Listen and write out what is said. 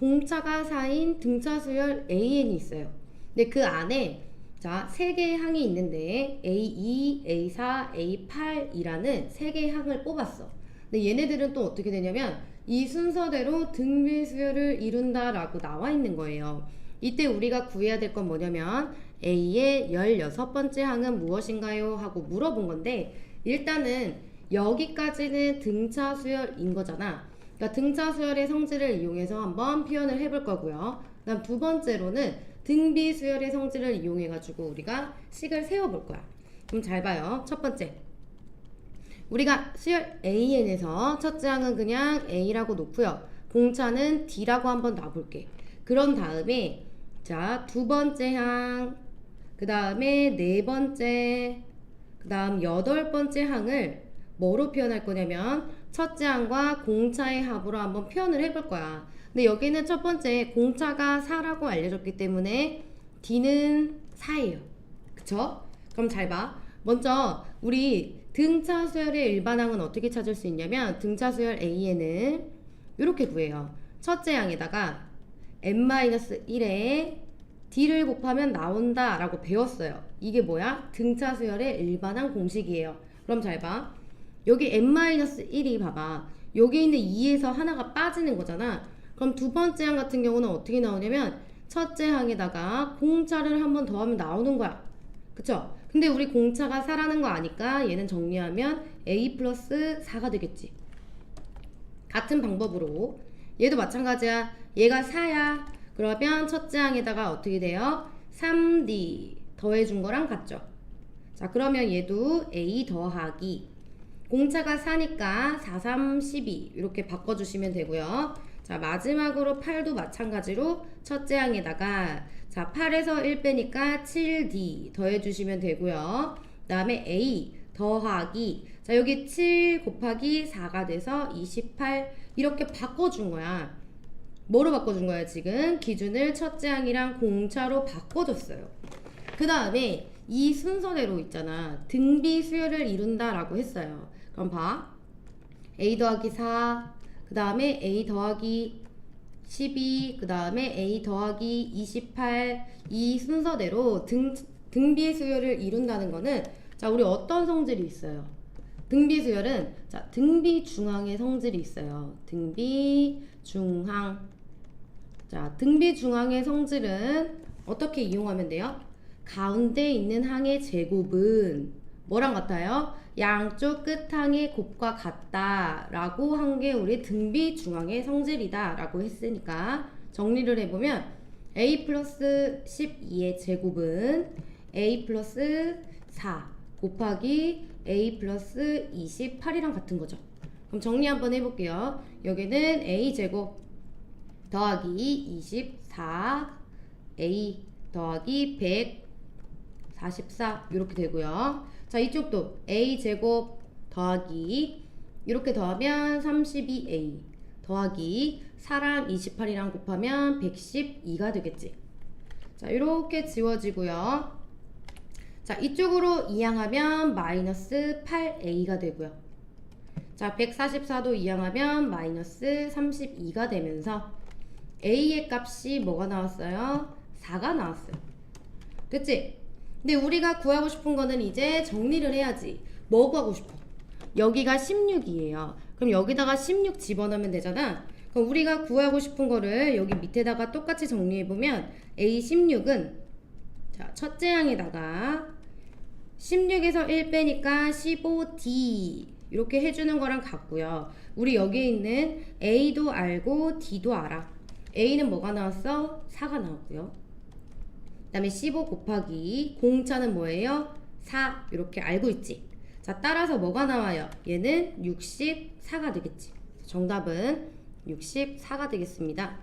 공차가 4인 등차 수열 AN이 있어요. 근데 그 안에 자, 세 개의 항이 있는데 A2, A4, A8이라는 세 개의 항을 뽑았어. 근데 얘네들은 또 어떻게 되냐면 이 순서대로 등비 수열을 이룬다라고 나와 있는 거예요. 이때 우리가 구해야 될 건 뭐냐면 A의 16번째 항은 무엇인가요? 하고 물어본 건데 일단은 여기까지는 등차 수열인 거잖아. 그러니까 등차 수열의 성질을 이용해서 한번 표현을 해볼 거고요. 그다음 두 번째로는 등비 수열의 성질을 이용해 가지고 우리가 식을 세워 볼 거야. 그럼 잘 봐요. 첫 번째. 우리가 수열 AN에서 첫째 항은 그냥 A라고 놓고요. 공차는 D라고 한번 놔볼게. 그런 다음에 자, 두 번째 항, 그 다음에 네 번째, 그 다음 여덟 번째 항을 뭐로 표현할 거냐면 첫째 항과 공차의 합으로 한번 표현을 해볼 거야. 근데 여기는 첫 번째 공차가 4라고 알려졌기 때문에 D는 4예요. 그쵸? 그럼 잘 봐. 먼저 우리 등차 수열의 일반항은 어떻게 찾을 수 있냐면 등차 수열 A에는 이렇게 구해요. 첫째 항에다가 n-1에 d를 곱하면 나온다 라고 배웠어요. 이게 뭐야? 등차 수열의 일반항 공식이에요. 그럼 잘 봐. 여기 n-1이 봐봐. 여기 있는 2에서 하나가 빠지는 거잖아. 그럼 두 번째 항 같은 경우는 어떻게 나오냐면 첫째 항에다가 공차를 한 번 더 하면 나오는 거야. 그쵸? 근데 우리 공차가 4라는 거 아니까 얘는 정리하면 a 플러스 4가 되겠지. 같은 방법으로 얘도 마찬가지야. 얘가 4야. 그러면 첫째 항에다가 어떻게 돼요? 3D 더해준 거랑 같죠? 자 그러면 얘도 a 더하기 공차가 4니까 4, 3, 12 이렇게 바꿔주시면 되고요. 자 마지막으로 8도 마찬가지로 첫째 항에다가 자 8에서 1 빼니까 7D 더해주시면 되고요. 그 다음에 A 더하기 자 여기 7 곱하기 4가 돼서 28 이렇게 바꿔준 거야. 뭐로 바꿔준 거야 지금? 기준을 첫째 항이랑 공차로 바꿔줬어요. 그 다음에 이 순서대로 있잖아. 등비 수열을 이룬다라고 했어요. 그럼 봐. A 더하기 4, 그 다음에 A 더하기 12, 그 다음에 A 더하기 28, 이 순서대로 등, 등비 수열을 이룬다는 거는 자, 우리 어떤 성질이 있어요? 등비 수열은 자, 등비 중항의 성질이 있어요. 등비 중항. 자, 등비 중항의 성질은 어떻게 이용하면 돼요? 가운데 있는 항의 제곱은 뭐랑 같아요? 양쪽 끝항의 곱과 같다 라고 한 게 우리 등비 중항의 성질이다 라고 했으니까 정리를 해보면 a 플러스 12의 제곱은 a 플러스 4 곱하기 a 플러스 28이랑 같은 거죠. 그럼 정리 한번 해볼게요. 여기는 a 제곱 더하기 24 a 더하기 144 이렇게 되고요. 자 이쪽도 a 제곱 더하기 이렇게 더하면 32a 더하기 4랑 28이랑 곱하면 112가 되겠지. 자 이렇게 지워지고요. 자 이쪽으로 이항하면 마이너스 8a가 되고요. 자 144도 이항하면 마이너스 32가 되면서 a의 값이 뭐가 나왔어요? 4가 나왔어요. 됐지? 근데 우리가 구하고 싶은 거는 이제 정리를 해야지. 뭐 구하고 싶어? 여기가 16이에요. 그럼 여기다가 16 집어넣으면 되잖아. 그럼 우리가 구하고 싶은 거를 여기 밑에다가 똑같이 정리해보면 A16은 자, 첫째 항에다가 16에서 1 빼니까 15D 이렇게 해주는 거랑 같고요. 우리 여기에 있는 A도 알고 D도 알아. A는 뭐가 나왔어? 4가 나왔고요. 그 다음에 15 곱하기 공차는 뭐예요? 4 이렇게 알고 있지. 자 따라서 뭐가 나와요? 얘는 64가 되겠지. 정답은 64가 되겠습니다.